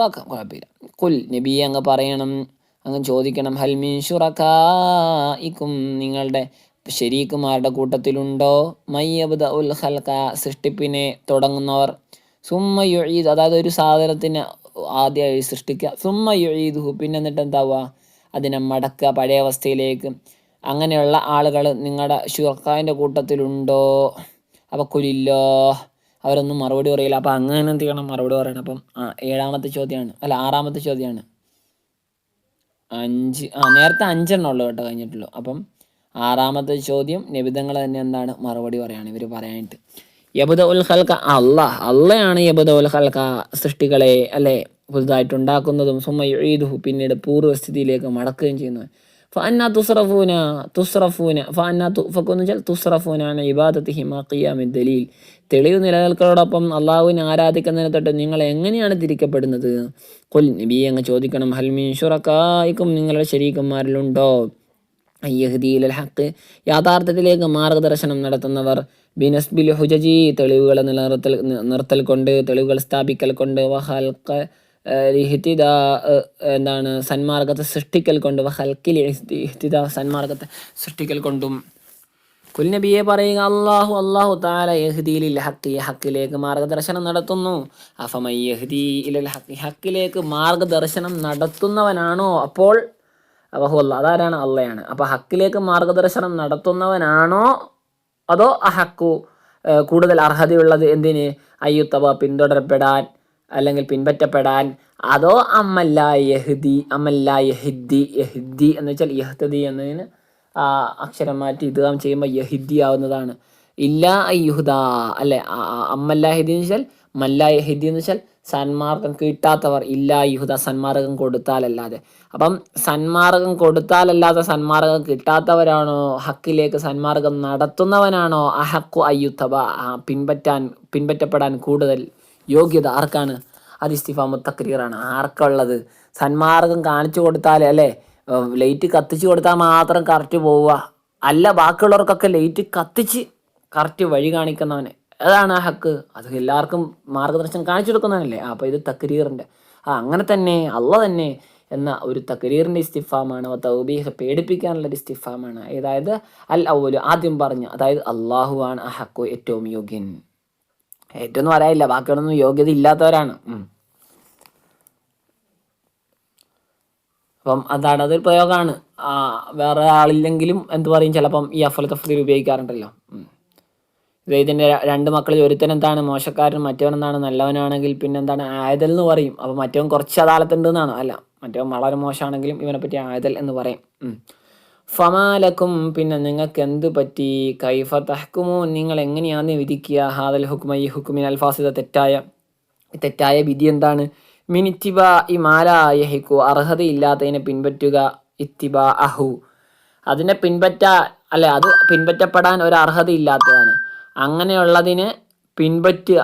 ആക്കാം കുഴപ്പമില്ല. കുൽ നബി അങ്ങ് പറയണം അങ്ങ് ചോദിക്കണം. ഹൽമിൻ ഷുറക്കും നിങ്ങളുടെ ശരീക്കുമാരുടെ കൂട്ടത്തിലുണ്ടോ? മയ്യബ്ദ ഉൽ ഹൽക്ക സൃഷ്ടിപ്പിനെ തുടങ്ങുന്നവർ. സുമ്മ യുഴീദ് അതായത് ഒരു സാധനത്തിന് ആദ്യമായി സൃഷ്ടിക്കുക സുമ്മ യുഴീദുഹു പിന്നെ എന്നിട്ട് എന്താവുക അതിനെ മടക്കുക പഴയ അവസ്ഥയിലേക്ക്. അങ്ങനെയുള്ള ആളുകൾ നിങ്ങളുടെ ഷുറക്കാന്റെ കൂട്ടത്തിലുണ്ടോ? അപ്പോൾ കുലില്ലോ അവരൊന്നും മറുപടി പറയില്ല. അപ്പോൾ അങ്ങനെ എന്ത് ചെയ്യണം? മറുപടി പറയണം. അപ്പം ഏഴാമത്തെ ചോദ്യമാണ്. അല്ല ആറാമത്തെ ചോദ്യമാണ്. അഞ്ച് ആ നേരത്തെ അഞ്ചെണ്ണം ഉള്ളു കേട്ടോ കഴിഞ്ഞിട്ടുള്ളൂ. അപ്പം ആറാമത്തെ ചോദ്യം നിബിധങ്ങൾ തന്നെ എന്താണ്? മറുപടി പറയാണ് ഇവർ പറയാനായിട്ട്. യബുദ ഉൽ ഹൽക്ക അള്ളാഹ് അള്ളയാണ് യബുദ ഉൽ ഹൽക്ക സൃഷ്ടികളെ അല്ലേ? പുതുതായിട്ട് ഉണ്ടാക്കുന്നതും സുമ എഴുതുഹു പിന്നീട് പൂർവസ്ഥിതിയിലേക്ക് മടക്കുകയും ചെയ്യുന്നത് ഫഅന്ന തുസ്റഫൂന തുസ്റഫൂന ഫഅന്ന തുഫക്കെന്ന് വെച്ചാൽ തുസ്റഫൂനാണ് ഇബാദത്ത് ഹിമാഖിയാമി ദലീൽ. തെളിവ് നിലനിൽക്കലോടൊപ്പം അള്ളാഹുവിനെ ആരാധിക്കുന്നതിനെ തൊട്ട് നിങ്ങൾ എങ്ങനെയാണ് തിരിക്കപ്പെടുന്നത്? കൊൽ നബി അങ്ങ് ചോദിക്കണം. ഹൽമീൻ ഷുറക്കായിക്കും നിങ്ങളുടെ ശരീക്കന്മാരിലുണ്ടോ അയ്യഹദീൽ ഹക്ക് യാഥാർത്ഥ്യത്തിലേക്ക് മാർഗദർശനം നടത്തുന്നവർ ബിനസ്ബിൽ ഹുജജി തെളിവുകൾ നിലനിർത്തൽ നിർത്തൽ കൊണ്ട് തെളിവുകൾ സ്ഥാപിക്കൽ കൊണ്ട് വഹൽക്ക ഇഹ്തിദ എന്താണ് സന്മാർഗത്തെ സൃഷ്ടിക്കൽ കൊണ്ട് വഹൽക്കിൽ ഇഹ്തിദ സന്മാർഗത്തെ സൃഷ്ടിക്കൽ കൊണ്ടും. കുൽനബിയെ പറയുക അള്ളാഹു അള്ളാഹു താല യഹ്ദീലിൽ ഹക്കി ഹക്കിലേക്ക് മാർഗദർശനം നടത്തുന്നു. അഫമൈ യഹ്ദി ഇലൽ ഹക്കി ഹക്കിലേക്ക് മാർഗദർശനം നടത്തുന്നവനാണോ അപ്പോൾ? അബഹു അല്ല അതാരാണ്? അള്ളയാണ്. അപ്പോൾ ഹക്കിലേക്ക് മാർഗദർശനം നടത്തുന്നവനാണോ അതോ അഹക്കു കൂടുതൽ അർഹതയുള്ളത് എന്തിന്? അയ്യുത്തവ പിന്തുടരപ്പെടാൻ അല്ലെങ്കിൽ പിൻപറ്റപ്പെടാൻ. അതോ അമ്മല്ല യഹ്ദി അമ്മല്ല യഹിദ്ദി യഹിദ്ദി എന്ന് വെച്ചാൽ യഹ്തദി എന്നതിന് അക്ഷരം മാറ്റി ഇത് ചെയ്യുമ്പോൾ യഹിദ്ദി ആവുന്നതാണ്. ഇല്ല അയ്യുഹുദ അല്ലെ? അമ്മല്ലാഹിദി എന്ന് വെച്ചാൽ മല്ലാഹിദി എന്ന് വെച്ചാൽ സന്മാർഗം കിട്ടാത്തവർ. ഇല്ല യുഹുദ സന്മാർഗം കൊടുത്താലല്ലാതെ. അപ്പം സന്മാർഗം കൊടുത്താലല്ലാതെ സന്മാർഗം കിട്ടാത്തവരാണോ? ഹക്കിലേക്ക് സന്മാർഗം നടത്തുന്നവനാണോ? അഹക്കു അയ്യുത്തബ പിൻപറ്റാൻ പിൻപറ്റപ്പെടാൻ കൂടുതൽ യോഗ്യത ആർക്കാണ്? അത് ഇസ്തിഫാമത്ത് മുത്തക്രീറാണ്. ആർക്കുള്ളത്? സന്മാർഗം കാണിച്ചു കൊടുത്താലേ അല്ലേ? ലൈറ്റ് കത്തിച്ചു കൊടുത്താൽ മാത്രം കറക്റ്റ് പോവുക. അല്ല ബാക്കിയുള്ളവർക്കൊക്കെ ലൈറ്റ് കത്തിച്ച് കറക്റ്റ് വഴി കാണിക്കുന്നവന്. അതാണ് ആ ഹക്ക്. അത് എല്ലാവർക്കും മാർഗദർശനം കാണിച്ചു കൊടുക്കുന്നവനല്ലേ? അപ്പോൾ ഇത് തക്രീറിന്റെ. ആ അങ്ങനെ തന്നെ അള്ള തന്നെ എന്ന ഒരു തക്രീറിന്റെ ഇസ്തിഫാമാണ്. തൗബീഹ് പേടിപ്പിക്കാനുള്ള ഒരു ഇസ്തിഫാമാണ്. അതായത് അൽ ഔലു ആദ്യം പറഞ്ഞു അതായത് അള്ളാഹുവാണ് ആ ഹക്കു ഏറ്റവും യോഗ്യൻ. ഏറ്റവും ഒന്നും പറയാനില്ല ബാക്കിയൊന്നും യോഗ്യത ഇല്ലാത്തവരാണ്. അപ്പം അതാണ് അതൊരു പ്രയോഗമാണ്. വേറെ ആളില്ലെങ്കിലും എന്ത് പറയും? ചിലപ്പം ഈ അഫൽ തഫ്ദീൽ ഉപയോഗിക്കാറുണ്ടല്ലോ. ഇതിന്റെ രണ്ട് മക്കളിൽ ഒരുത്തൻ എന്താണ് മോശക്കാരൻ മറ്റവൻ എന്താണ് നല്ലവനാണെങ്കിൽ പിന്നെ എന്താണ് ആയതൽ എന്ന് പറയും. അപ്പോൾ മറ്റവൻ കുറച്ച് അദാലത്തുണ്ട് എന്നാണ് അല്ല മറ്റവൻ വളരെ മോശമാണെങ്കിലും ഇവനെ പറ്റി ആയതൽ എന്ന് പറയും. ഫമാലക്കും പിന്നെ നിങ്ങൾക്ക് എന്ത് പറ്റി? കൈഫ തഹ്കുമോ നിങ്ങൾ എങ്ങനെയാണ് വിധിക്കുക? ഹാദൽ ഹുക്മ ഈ ഹുക്കുമിൻ അൽഫാസിദ തെറ്റായ തെറ്റായ വിധി എന്താണ്? മിനിത്തിബ ഈ മാല ഹിക്കു അർഹതയില്ലാത്തതിനെ പിൻപറ്റുക ഇത്തിബ അഹു അതിനെ പിൻപറ്റ അല്ലെ അത് പിൻപറ്റപ്പെടാൻ ഒരു അർഹതയില്ലാത്തതാണ്. അങ്ങനെയുള്ളതിനെ പിൻപറ്റുക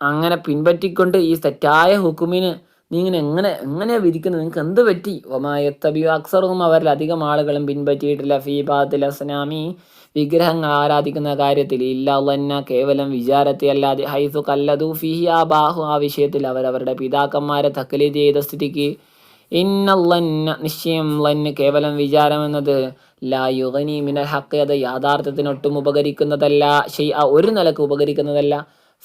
അങ്ങനെ പിൻപറ്റിക്കൊണ്ട് ഈ തെറ്റായ ഹുക്കുമിന് നീ ഇങ്ങനെ എങ്ങനെ എങ്ങനെയാണ് വിരിക്കുന്നത് നിങ്ങൾക്ക് എന്ത് പറ്റി? ഒമായത്തബിയു അക്സറും അവരിൽ അധികം ആളുകളും പിൻപറ്റിയിട്ടില്ല. ഫീബാത്തിൽ അസ്നാമി വിഗ്രഹങ്ങൾ ആരാധിക്കുന്ന കാര്യത്തിൽ ഇല്ല കേവലം വിചാരത്തെ അല്ലാതെ ഹൈസു കല്ലതു ഫിഹി ആ ബാഹു ആ വിഷയത്തിൽ അവരവരുടെ പിതാക്കന്മാരെ തക്കലീത് ചെയ്ത സ്ഥിതിക്ക് ഇന്നല്ലന്ന നിശ്ചയം ലന്ന് കേവലം വിചാരം എന്നത് ലാ യുഗനി മിനൽ ഹക്ക് അത് യാഥാർത്ഥ്യത്തിന് ഒട്ടും ഉപകരിക്കുന്നതല്ല ആ ഒരു നിലയ്ക്ക് ഉപകരിക്കുന്നതല്ല.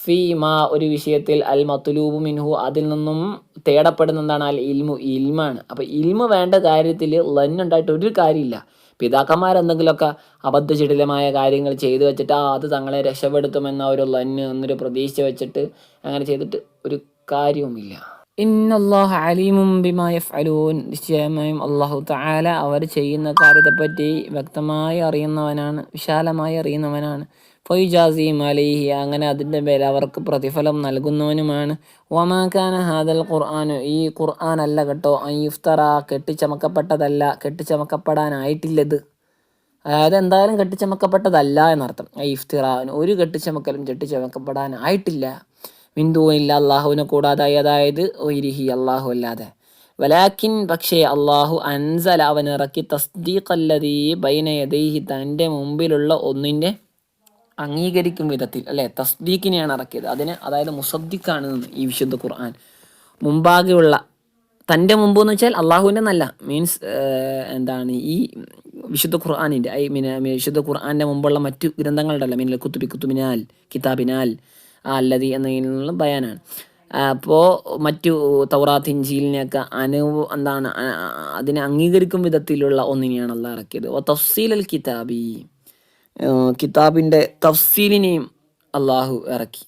ഫീ മാ ഒരു വിഷയത്തിൽ അൽ മത്തുലൂബു മിൻഹു അതിൽ നിന്നും തേടപ്പെടുന്ന എന്താണ് അൽ ഇൽമു ഇൽമാണ്. അപ്പോൾ ഇൽമു വേണ്ട കാര്യത്തിൽ ലന്നുണ്ടായിട്ട് ഒരു കാര്യമില്ല. പിതാക്കന്മാരെന്തെങ്കിലുമൊക്കെ അബദ്ധചിടിലമായ കാര്യങ്ങൾ ചെയ്തു വെച്ചിട്ട് ആ അത് തങ്ങളെ രക്ഷപ്പെടുത്തുമെന്ന ഒരു ലന്ന് എന്നൊരു പ്രതീക്ഷ വെച്ചിട്ട് അങ്ങനെ ചെയ്തിട്ട് ഒരു കാര്യവുമില്ല. ഇന്നല്ലാഹ് അലീമും ബിമാ യഫ്അലൂൻ. നിശ്ചയമായും അള്ളാഹു താല അവർ ചെയ്യുന്ന കാര്യത്തെപ്പറ്റി വ്യക്തമായി അറിയുന്നവനാണ് വിശാലമായി അറിയുന്നവനാണ്. ഫൊയ്ജാസിയും അലൈഹി അങ്ങനെ അതിന്റെ മേൽ അവർക്ക് പ്രതിഫലം നൽകുന്നവനുമാണ്. ഒമാക്കാന ഹാദൽ ഖുർആാനു ഈ ഖുർആൻ അല്ല കേട്ടോ അയ്യുഫ്തറ കെട്ടിച്ചമക്കപ്പെട്ടതല്ല കെട്ടിച്ചമക്കപ്പെടാനായിട്ടില്ലത്. അതായത് എന്തായാലും കെട്ടിച്ചമക്കപ്പെട്ടതല്ല എന്നർത്ഥം. ഇഫ്തിറാൻ ഒരു കെട്ടിച്ചമക്കലും കെട്ടിച്ചമക്കപ്പെടാനായിട്ടില്ല. ഇല്ല അള്ളാഹുവിനെ കൂടാതെ അതായത് ഒരിഹി അള്ളാഹു അല്ലാതെ. വലാക്കിൻ പക്ഷേ അള്ളാഹു അൻസൽ അവനിറക്കി തസ്ദീഖല്ലതീ ബൈനയദൈഹി തന്റെ മുമ്പിലുള്ള ഒന്നിന്റെ അംഗീകരിക്കും വിധത്തിൽ അല്ലെ? തസ്ദീഖിനെയാണ് ഇറക്കിയത് അതിന് അതായത് മുസദ്ദിഖാണ് ഈ വിശുദ്ധ ഖുർആൻ മുമ്പാകെയുള്ള തന്റെ മുമ്പ് എന്ന് വെച്ചാൽ അള്ളാഹുവിന്റെ നല്ല മീൻസ് എന്താണ് ഈ വിശുദ്ധ ഖുർആാനിന്റെ ഐ മീൻ വിശുദ്ധ ഖുർആാന്റെ മുമ്പുള്ള മറ്റു ഗ്രന്ഥങ്ങളുടെ അല്ല മീൻ കുത്തുബി കുത്തുബിനാൽ കിതാബിനാൽ അല്ലതി എന്നതിനുള്ള ബയാനാണ്. അപ്പോൾ മറ്റു തൗറാത്ത് ഇഞ്ചീലിനെയൊക്കെ അനു എന്താണ് അതിനെ അംഗീകരിക്കും വിധത്തിലുള്ള ഒന്നിനെയാണ് അള്ളാഹ് ഇറക്കിയത് തഫ്സീൽ അൽ കിതാബി. കിതാബിന്റെ തഫ്സീലിനെയും അള്ളാഹു ഇറക്കി.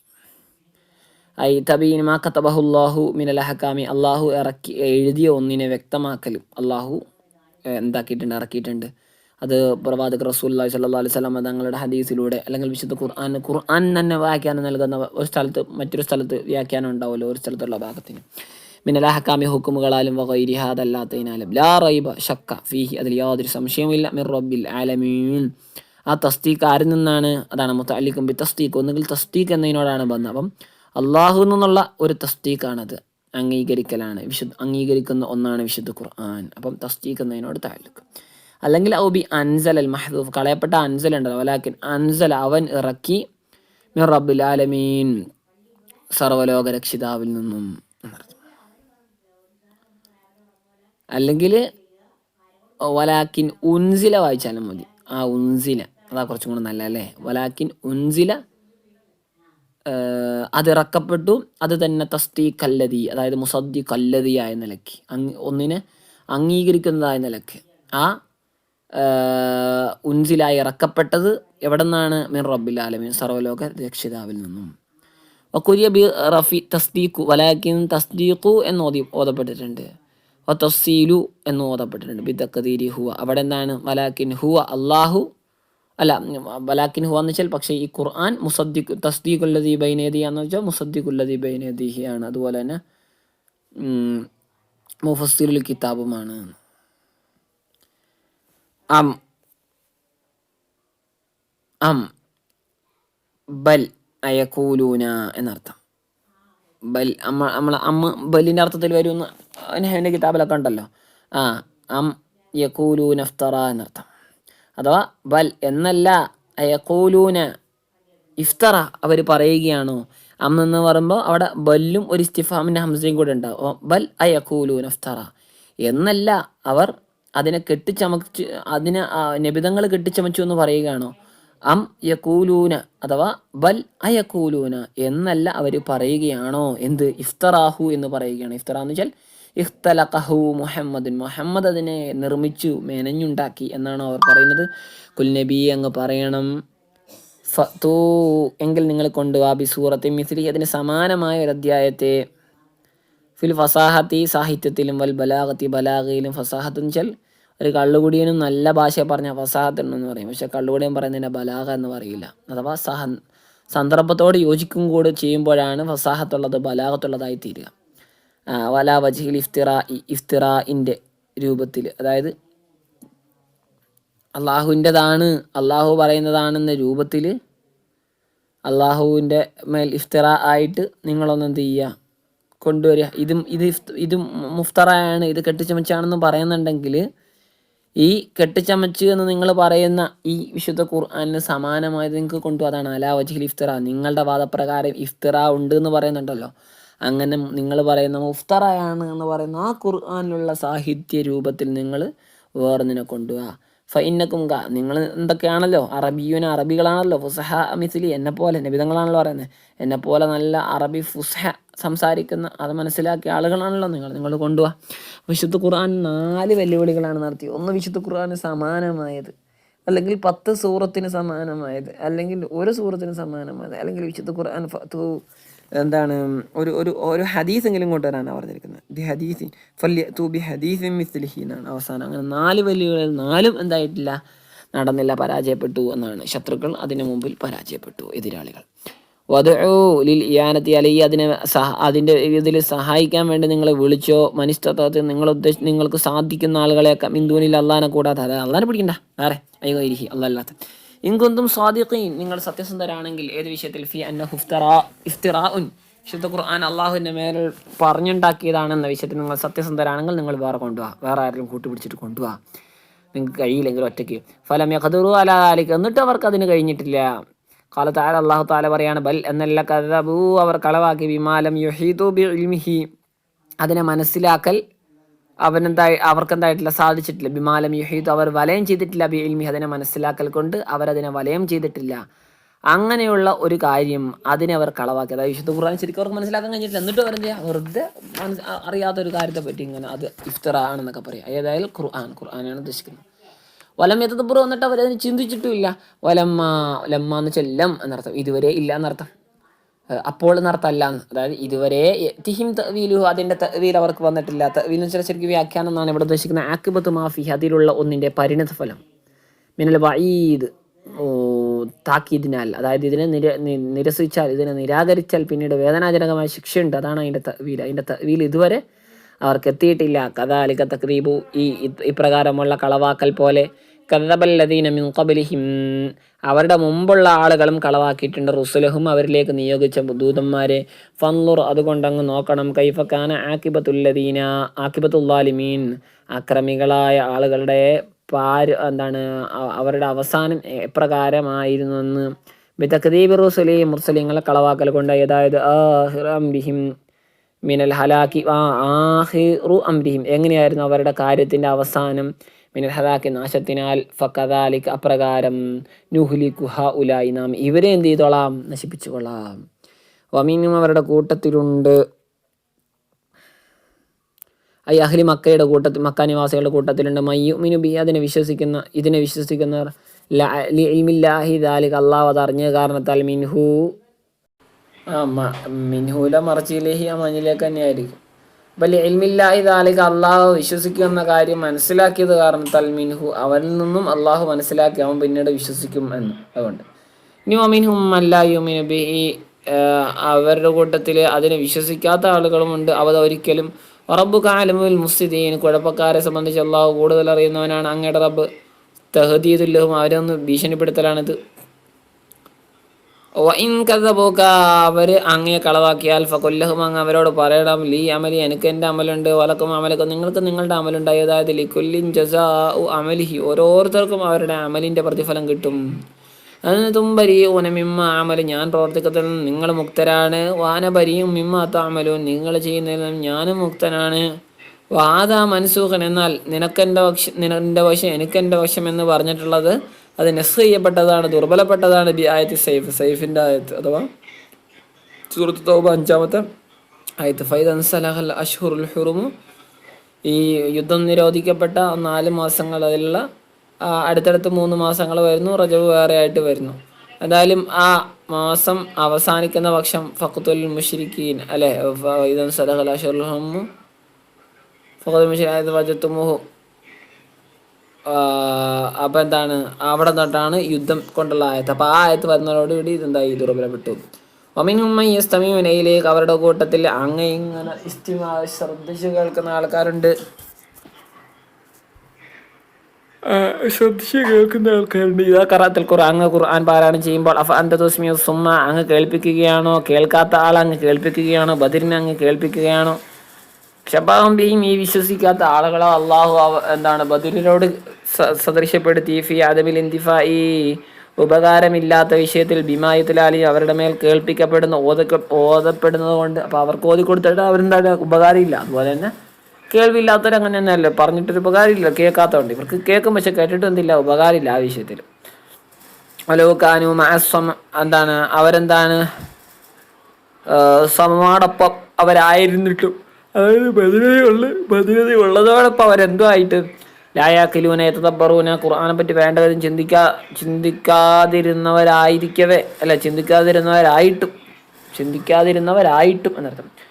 ഐ തബീനിമാ കത്തബഹുല്ലാഹു മിനൽ അഹക്കാമി അള്ളാഹു ഇറക്കി എഴുതിയ ഒന്നിനെ വ്യക്തമാക്കലും അള്ളാഹു എന്താക്കിയിട്ടുണ്ട് ഇറക്കിയിട്ടുണ്ട്. അത് പ്രവാചക റസൂല്ലാഹി സല്ലാ അലൈഹി സ്വലാം തങ്ങളുടെ ഹദീസിലൂടെ അല്ലെങ്കിൽ വിശുദ്ധ ഖുർആൻ ഖുർആൻ തന്നെ വ്യാഖ്യാനം നൽകുന്ന ഒരു സ്ഥലത്ത് മറ്റൊരു സ്ഥലത്ത് വ്യാഖ്യാനം ഉണ്ടാവുമല്ലോ ഒരു സ്ഥലത്തുള്ള ഭാഗത്തിന്. മിനലാഹക്കാമി ഹുക്കുമുകളാലും വകൈരിഹാദല്ലാത്തതിനാലും ലാ റൈബ ഷക്ക ഫീഹി അതിൽ യാതൊരു സംശയമില്ല മിർ റബ്ബിൽ ആലമീൻ. ആ തസ്തീക്ക് ആരിൽ നിന്നാണ് അതാണ് മുത്തലിക്കും ബി തസ്തീക്ക് ഒന്നുകിൽ തസ്തീക്ക് എന്നതിനോടാണ് ബന്ധം. അപ്പം അള്ളാഹു നിന്നുള്ള ഒരു തസ്തീക്കാണത് അംഗീകരിക്കലാണ്. വിശുദ്ധ അംഗീകരിക്കുന്ന ഒന്നാണ് വിശുദ്ധ ഖുർആൻ. അപ്പം തസ്തീക്ക് എന്നതിനോട് താഴെക്കും അല്ലെങ്കിൽ ഔബി അൻസൽ അൽ മഹദൂഫ്. കളയപ്പെട്ട അൻസൽ ഉണ്ടല്ലോ. വലാക്കിൻ അൻസൽ അവൻ ഇറക്കി മിർ റബ്ബുൽ ആലമീൻ. സർവലോക രക്ഷിതാവിൽ നിന്നും അല്ലെങ്കിൽ വലാക്കിൻ ഉൻസില വായിച്ചാലും മതി. ആ ഉൻസില. അതാ കുറച്ചും കൂടെ നല്ല അല്ലേ വലാക്കിൻ ഉൻസില അത് ഇറക്കപ്പെട്ടു. അത് തന്നെ തസ്തി കല്ലതി അതായത് മുസദ്ദി കല്ലതി ആയ നിലയ്ക്ക്. അങ് ഒന്നിനെ അംഗീകരിക്കുന്നതായ നിലയ്ക്ക്. ആ ഉൻസിലായി ഇറക്കപ്പെട്ടത് എവിടെ നിന്നാണ് മിൻ റബ്ബിൽ ആലമീൻ സർവലോക രക്ഷിതാവിൽ നിന്നും. വക്കുരിയ ബി റഫി തസ്ദീഖു വലാക്കിൻ തസ്ദീഖു എന്ന് ഓതി ഓതപ്പെട്ടിട്ടുണ്ട്. വ തഫ്സീലു എന്ന് ഓതപ്പെട്ടിട്ടുണ്ട്. ബി തക്കതീരി ഹുവ. അവിടെ എന്താണ് വലാക്കിൻ ഹുവ അള്ളാഹു അല്ല ബലാക്കിൻ ഹുവ എന്ന് വെച്ചാൽ പക്ഷേ ഈ ഖുർആൻ മുസദ്ദിഖ് തസ്ദീഖുല്ലതി ബൈനേദി എന്ന് വെച്ചാൽ മുസദ്ദിഖുല്ലതി ബൈനേദിഹി ആണ് അതുപോലെ തന്നെ മുഫസ്സിലുൽ കിതാബുമാണ്. അം അം ബൽ അയക്കൂലൂന എന്നർത്ഥം. ബൽ അമ്മ നമ്മളെ അമ്മ ബലിന്റെ അർത്ഥത്തിൽ വരുമെന്ന് എന്റെ കിതാബിലൊക്കെ ഉണ്ടല്ലോ. ആ അം യക്കൂലൂനഫ്തറ എന്നർത്ഥം. അഥവാ ബൽ എന്നല്ല അയക്കൂലൂന ഇഫ്തറ അവർ പറയുകയാണോ. അം പറയുമ്പോൾ അവിടെ ബല്ലും ഒരു ഇസ്തിഫാമിന്റെ ഹംസയും കൂടെ ഉണ്ടാവും ബൽ അയക്കൂലൂന ഇഫ്തറ. എന്നല്ല അവർ അതിനെ കെട്ടിച്ചമച്ച് അതിനെ നിബിതങ്ങൾ കെട്ടിച്ചമച്ചു എന്ന് പറയുകയാണോ? അം യക്കൂലൂന അഥവാ ബൽ അയക്കൂലൂന എന്നല്ല അവർ പറയുകയാണോ? എന്ത്? ഇഫ്തറാഹു എന്ന് പറയുകയാണ്. ഇഫ്തറ എന്ന് വെച്ചാൽ ഇഖ്തലഖഹു മുഹമ്മദിൻ. മുഹമ്മദ് അതിനെ നിർമ്മിച്ചു മെനഞ്ഞുണ്ടാക്കി എന്നാണ് അവർ പറയുന്നത്. കുൽനബി അങ്ങ് പറയണം ഫൂ എങ്കിൽ നിങ്ങൾ കൊണ്ടുവാ ബി സൂറത്തെ മിസ്ലി അതിന് സമാനമായ ഒരു അധ്യായത്തെ ഫിൽ ഫസാഹത്തി സാഹിത്യത്തിലും വൽ ബലാഗത്തി ബലാഗയിലും ഫസാഹത്ത് എന്ന് വെച്ചാൽ ഒരു കള്ളുകുടിയനും നല്ല ഭാഷ പറഞ്ഞ ഫസാഹത്ത് ഉണ്ടെന്ന് പറയും. പക്ഷെ കള്ളുകുടിയൻ പറയുന്നതിന്റെ ബലാഗ എന്ന് പറയില്ല. അഥവാ സഹ സന്ദർഭത്തോട് യോജിക്കും കൂടെ ചെയ്യുമ്പോഴാണ് ഫസാഹത്തുള്ളത് ബലാഗത്തുള്ളതായി തീരുക. വലാ വജിഹിൽ ഇഫ്തിറ ഇഫ്തിറാഇന്റെ രൂപത്തിൽ. അതായത് അള്ളാഹുവിന്റെതാണ് അള്ളാഹു പറയുന്നതാണെന്ന രൂപത്തിൽ അള്ളാഹുവിന്റെ മേൽ ഇഫ്തിറ ആയിട്ട് നിങ്ങളൊന്ന് എന്ത് ചെയ്യുക? കൊണ്ടുവരിക. ഇതും ഇത് ഇത് മുഫ്തറയാണ് ഇത് കെട്ടിച്ചമച്ചാണെന്ന് പറയുന്നുണ്ടെങ്കിൽ ഈ കെട്ടിച്ചമച്ച് എന്ന് നിങ്ങൾ പറയുന്ന ഈ വിശുദ്ധ ഖുർആാനിന് സമാനമായത് നിങ്ങൾക്ക് കൊണ്ടു അതാണ് അലാ വജിഹിൽ ഇഫ്തിറ. നിങ്ങളുടെ വാദപ്രകാരം ഇഫ്തിറ ഉണ്ട് എന്ന് പറയുന്നുണ്ടല്ലോ. അങ്ങനെ നിങ്ങൾ പറയുന്ന മുഫ്തറയാണ് എന്ന് പറയുന്ന ആ ഖുർആാനുള്ള സാഹിത്യ രൂപത്തിൽ നിങ്ങൾ വേറൊന്നിനെ കൊണ്ടുപോവുക ഫൈനക്കും ക നിങ്ങൾ എന്തൊക്കെയാണല്ലോ? അറബിയുന അറബികളാണല്ലോ? ഫുസഹ മിസിലി പോലെ നബിതങ്ങളാണല്ലോ പറയുന്നത്. എന്നെ പോലെ നല്ല അറബി ഫുസഹ സംസാരിക്കുന്ന അത് മനസ്സിലാക്കിയ ആളുകളാണല്ലോ നിങ്ങൾ. നിങ്ങൾ കൊണ്ടുപോവാ വിശുദ്ധ ഖുർആൻ നാല് വെല്ലുവിളികളാണ് നടത്തിയത്. ഒന്ന് വിശുദ്ധ ഖുർആന് സമാനമായത്. അല്ലെങ്കിൽ പത്ത് സൂറത്തിന് സമാനമായത്. അല്ലെങ്കിൽ ഒരു സൂറത്തിന് സമാനമായത്. അല്ലെങ്കിൽ വിശുദ്ധ ഖുർആൻ എന്താണ് ഒരു ഒരു ഒരു ഹദീസെങ്കിലും കൊണ്ടുവരാനാണ് പറഞ്ഞിരിക്കുന്നത്. ദി ഹദീസിൻ ഫല്യ ബി ഹദീസിൻ മിസ്ലിഹി എന്നാണ് അവസാനം. അങ്ങനെ നാല് വെല്ലുവിളികൾ നാലും എന്തായിട്ടില്ല നടന്നില്ല പരാജയപ്പെട്ടു എന്നാണ്. ശത്രുക്കൾ അതിനു മുമ്പിൽ പരാജയപ്പെട്ടു എതിരാളികൾ. വധു ലിൽ ഇയാനത്തി അല്ലെങ്കിൽ അതിനെ സഹ അതിന്റെ ഇതിൽ സഹായിക്കാൻ വേണ്ടി നിങ്ങളെ വിളിച്ചോ മനുഷ്യത്വത്തിൽ നിങ്ങൾ ഉദ്ദേശിച്ച് നിങ്ങൾക്ക് സാധിക്കുന്ന ആളുകളെയൊക്കെ മിന്ദുവിനിൽ അള്ളാനെ കൂടാതെ അതായത് അള്ളാനെ പിടിക്കണ്ട. വേറെ അയ്യോ ഇരിഹി അല്ലാത്ത. ഇൻകൊന്തും സ്വാദിഖീൻ നിങ്ങൾ സത്യസന്ധരാണെങ്കിൽ ഏത് വിഷയത്തിൽ? ഫി അന്ന ഹുഫ്തറാ ഇഫ്തിറാ ഉൻ വിശുദ്ധ ഖുർആൻ അള്ളാഹുവിന്റെ മേൽ പറഞ്ഞുണ്ടാക്കിയതാണെന്ന വിഷയത്തിൽ നിങ്ങൾ സത്യസന്ധരാണെങ്കിൽ നിങ്ങൾ വേറെ കൊണ്ടുപോവാ വേറെ ആരെങ്കിലും കൂട്ടുപിടിച്ചിട്ട് കൊണ്ടുപോവാ നിങ്ങൾക്ക് കഴിയില്ലെങ്കിൽ ഒറ്റയ്ക്ക്. ഫലം യഖദുറു അലാലിക്ക് എന്നിട്ട് അവർക്ക് അതിന് കഴിഞ്ഞിട്ടില്ല. കാല താല അള്ളാഹു താല പറയാണ് ബൽ എന്നല്ല കഥബൂ അവർ കളവാക്കി. വിമാലം യുഹീതു ബി ഇൽമിഹി അതിനെ മനസ്സിലാക്കൽ അവനെന്തായി അവർക്കെന്തായിട്ടില്ല? സാധിച്ചിട്ടില്ല. ബിമാലം യുഹീദ് അവർ വലയം ചെയ്തിട്ടില്ല ബി ഇൽമി. അതിനെ മനസ്സിലാക്കൽ കൊണ്ട് അവരതിനെ വലയം ചെയ്തിട്ടില്ല. അങ്ങനെയുള്ള ഒരു കാര്യം അതിനെ അവർ കളവാക്കി അതായത് വിശുദ്ധ ഖുർആൻ ശരിക്കും അവർക്ക് മനസ്സിലാക്കാൻ കഴിഞ്ഞിട്ടില്ല. എന്നിട്ട് അവർ എന്ത് വെറുതെ മനസ്സ് അറിയാത്ത ഒരു കാര്യത്തെ പറ്റി ഇങ്ങനെ അത് ഇഫ്തറ ആണെന്നൊക്കെ പറയാം. ഏതായാലും ഖുർആൻ ഖുർആനാണ് ഉദ്ദേശിക്കുന്നത്. വലം എത്തപ്പുറം വന്നിട്ട് അവരതിന് ചിന്തിച്ചിട്ടുമില്ല വലമ്മ ലമ്മ എന്ന് വെച്ചാൽ ലം എന്നർത്ഥം. ഇതുവരെ ഇല്ല എന്നർത്ഥം. അപ്പോൾ നടത്തല്ല അതായത് ഇതുവരെ തിഹിം തവീലു അതിന്റെ തവീൽ അവർക്ക് വന്നിട്ടില്ല. തവീൽ എന്ന് വെച്ചാൽ ശരിക്കും വ്യാഖ്യാനം എന്നാണ് ഇവിടെ ഉദ്ദേശിക്കുന്നത്. ആക്കിബത്ത് മാഫി അതിലുള്ള ഒന്നിന്റെ പരിണിതഫലം മിനൽ വഈദ് ഓ, താക്കീദിനാൽ അതായത് ഇതിനെ നിര നിരസിച്ചാൽ ഇതിനെ നിരാകരിച്ചാൽ പിന്നീട് വേദനാജനകമായ ശിക്ഷയുണ്ട്. അതാണ് അതിന്റെ തവീൽ അതിന്റെ തവീൽ ഇതുവരെ അവർക്ക് എത്തിയിട്ടില്ല. കഥാലിക തക്രീബു ഈ ഇപ്രകാരമുള്ള കളവാക്കൽ പോലെ കഥബല്ലദീന മിൻ ഖബലിഹിം. അവരുടെ മുമ്പുള്ള ആളുകളും കളവാക്കിയിട്ടുണ്ട്. റുസുലഹും അവരിലേക്ക് നിയോഗിച്ച ദൂതന്മാരെ. ഫന്നുർ അതുകൊണ്ട് അങ്ങ് നോക്കണം കൈഫക്കാന ആക്കിബത്തുല്ലദീന ആക്കിബത്തുല്ലാലിമീൻ അക്രമികളായ ആളുകളുടെ പാര് എന്താണ് അവരുടെ അവസാനം എപ്രകാരമായിരുന്നു എന്ന് ബിതക്ദീബ് റുസുലി മുർസലിങ്ങളെ കളവാക്കൽ കൊണ്ട് അതായത് മിനൽ ഹലാക്കി. ആ ആഹിറു അംരിഹിം. എങ്ങനെയായിരുന്നു അവരുടെ കാര്യത്തിന്റെ അവസാനം? മിനൽ ഹലാക്കി നാശത്തിനാൽ ഫക്കദാലിക് അപ്രകാരം നുഹുലി കുഹ ഉലായി നാം ഇവരെ എന്ത് ചെയ്തോളാം? നശിപ്പിച്ചു കൊള്ളാം വമീനും അവരുടെ കൂട്ടത്തിലുണ്ട്. ഐ അഹ്ലി മക്കയുടെ കൂട്ടത്തിൽ മക്ക നിവാസികളുടെ കൂട്ടത്തിലുണ്ട്. മയ്യുമിനു ബി അതിനെ വിശ്വസിക്കുന്ന ഇതിനെ വിശ്വസിക്കുന്നവർ. ഇൽമില്ലാഹി ദാലിക് അള്ളാഹ് അത് അറിഞ്ഞ കാരണത്താൽ മിൻഹു മിൻഹുല മറച്ചിലേഹി ആ മഞ്ഞിലേക്ക് തന്നെയായിരിക്കും. അപ്പം ഇൽമില്ലായി താലിക അള്ളാഹു വിശ്വസിക്കുമെന്ന കാര്യം മനസ്സിലാക്കിയത് കാരണത്താൽ മിൻഹു അവരിൽ നിന്നും അള്ളാഹു മനസ്സിലാക്കി അവൻ പിന്നീട് വിശ്വസിക്കും എന്ന്. അതുകൊണ്ട്. ഇനി ഒമിൻഹും അല്ലായുമിനു ബി അവരുടെ കൂട്ടത്തിൽ അതിനെ വിശ്വസിക്കാത്ത ആളുകളുമുണ്ട് അവ ഒരിക്കലും റബ്ബു കാലമുൽ മുസ്തിദീൻ കുഴപ്പക്കാരെ സംബന്ധിച്ച് അള്ളാഹു കൂടുതൽ അറിയുന്നവനാണ് അങ്ങയുടെ റബ്ബ്. തഹദീദുല്ലഹും അവരെ ഒന്ന് ഭീഷണിപ്പെടുത്തലാണിത്. വൈൻ കഥപോക്ക അവർ അങ്ങേ കളവാക്കിയാൽ ഫകൊല്ലഹും അങ്ങ് അവരോട് പറയണം ലീ അമലി എനിക്ക് എന്റെ അമലുണ്ട് വലക്കും അമലക്കും നിങ്ങൾക്ക് നിങ്ങളുടെ അമലുണ്ട് അതായത് ലി കൊല്ലിൻ ജസാ അമലിഹി ഓരോരുത്തർക്കും അവരുടെ അമലിന്റെ പ്രതിഫലം കിട്ടും. അതിന് തുമ്പരി ഉനമിമ്മ അമൽ ഞാൻ പ്രവർത്തിക്കത്തിൽ നിങ്ങൾ മുക്തരാണ്. വാനപരിയും മിമ്മ താമലും നിങ്ങൾ ചെയ്യുന്നതിൽ നിന്നും ഞാനും മുക്തനാണ്. വാദ മൻസൂഖൻ എന്നാൽ നിനക്കെന്റെ പക്ഷം നിനക്കെന്റെ വശം എനിക്കെന്റെ വശം എന്ന് പറഞ്ഞിട്ടുള്ളത് അത് നെസ് ചെയ്യപ്പെട്ടതാണ് ദുർബലപ്പെട്ടതാണ് ബി ആയത്ത് സൈഫ് സൈഫിന്റെ ആയത്ത് അഥവാ സൂറത്ത് തൗബ അഞ്ചാമത്തെ ആയത്ത്. ഫൈദ് അൻസലഹൽ അഷ്ഹുറുൽ ഹുറുമു. ഈ യുദ്ധം നിരോധിക്കപ്പെട്ട നാല് മാസങ്ങൾ അതിലുള്ള അടുത്തടുത്ത് മൂന്ന് മാസങ്ങൾ വരുന്നു റജബ് വേറെ ആയിട്ട് വരുന്നു. എന്തായാലും ആ മാസം അവസാനിക്കുന്ന പക്ഷം ഫഖത്തുൽ മുഷിരിക്കീൻ അല്ലെ? ഇതൻ സലഹൽ അഷ്ഹുറുൽ ഹുറുമു. ഫഖത്തുൽ മുഷിരി വജത്തുമുഹു. അപ്പം എന്താണ്? അവിടെ തൊട്ടാണ് യുദ്ധം കൊണ്ടുള്ള ആയത്ത്. അപ്പോൾ ആ ആയത്ത് വരുന്നതോടുകൂടി ഇതെന്തായി? ദുർബലപ്പെട്ടു ഒമിനുമ്മയിലേക്ക് അവരുടെ കൂട്ടത്തിൽ അങ്ങ ഇങ്ങനെ ഇസ്തിമാ ശ്രദ്ധിച്ച് കേൾക്കുന്ന ആൾക്കാരുണ്ട്. ശ്രദ്ധിച്ച് കേൾക്കുന്ന ആൾക്കാരുണ്ട്. ഇതാ കറാത്തിൽ ഖുർആൻ. അങ്ങ് ഖുർആൻ പാരായണം ചെയ്യുമ്പോൾ അഫ അന്ത തുസ്മിയ സുമ്മ അങ്ങ് കേൾപ്പിക്കുകയാണോ? കേൾക്കാത്ത ആൾ അങ്ങ് കേൾപ്പിക്കുകയാണോ? ബദിരിനെ അങ്ങ് കേൾപ്പിക്കുകയാണോ? ഷബാഹം ബിയും ഈ വിശ്വസിക്കാത്ത ആളുകളെ അള്ളാഹു എന്താണ് ബദുരിനോട് സദൃശ്യപ്പെടുത്തി ഫി അദബിൽ ഇന്തിഫ ഈ ഉപകാരമില്ലാത്ത വിഷയത്തിൽ ബിമായത്തിലാലി അവരുടെ മേൽ കേൾപ്പിക്കപ്പെടുന്ന ഓതക്ക ഓതപ്പെടുന്നത് കൊണ്ട് അപ്പോൾ അവർക്ക് ഓതി കൊടുത്തിട്ട് അവരെന്താണ് ഉപകാരമില്ല. അതുപോലെ തന്നെ കേൾവില്ലാത്തവർ അങ്ങനെ തന്നെയല്ലേ പറഞ്ഞിട്ടൊരു ഉപകാരമില്ല. കേൾക്കാത്തതുകൊണ്ട്. ഇവർക്ക് കേൾക്കും പക്ഷെ കേട്ടിട്ട് എന്തില്ല? ഉപകാരമില്ല ആ വിഷയത്തിൽ. അലോക്കാനു മാസം എന്താണ്? അവരെന്താണ്? സമമാടൊപ്പം അവരായിരുന്നിട്ടും അതായത് ബദിരതയുള്ള ബദിരത ഉള്ളതോടൊപ്പം അവരെന്തോ ആയിട്ട്? ലായാക്കിലൂന എത്തബറൂന ഖുർആനെ പറ്റി വേണ്ട കാര്യം ചിന്തിക്കാ ചിന്തിക്കാതിരുന്നവരായിരിക്കവേ. അല്ല ചിന്തിക്കാതിരുന്നവരായിട്ടും ചിന്തിക്കാതിരുന്നവരായിട്ടും എന്നർത്ഥം.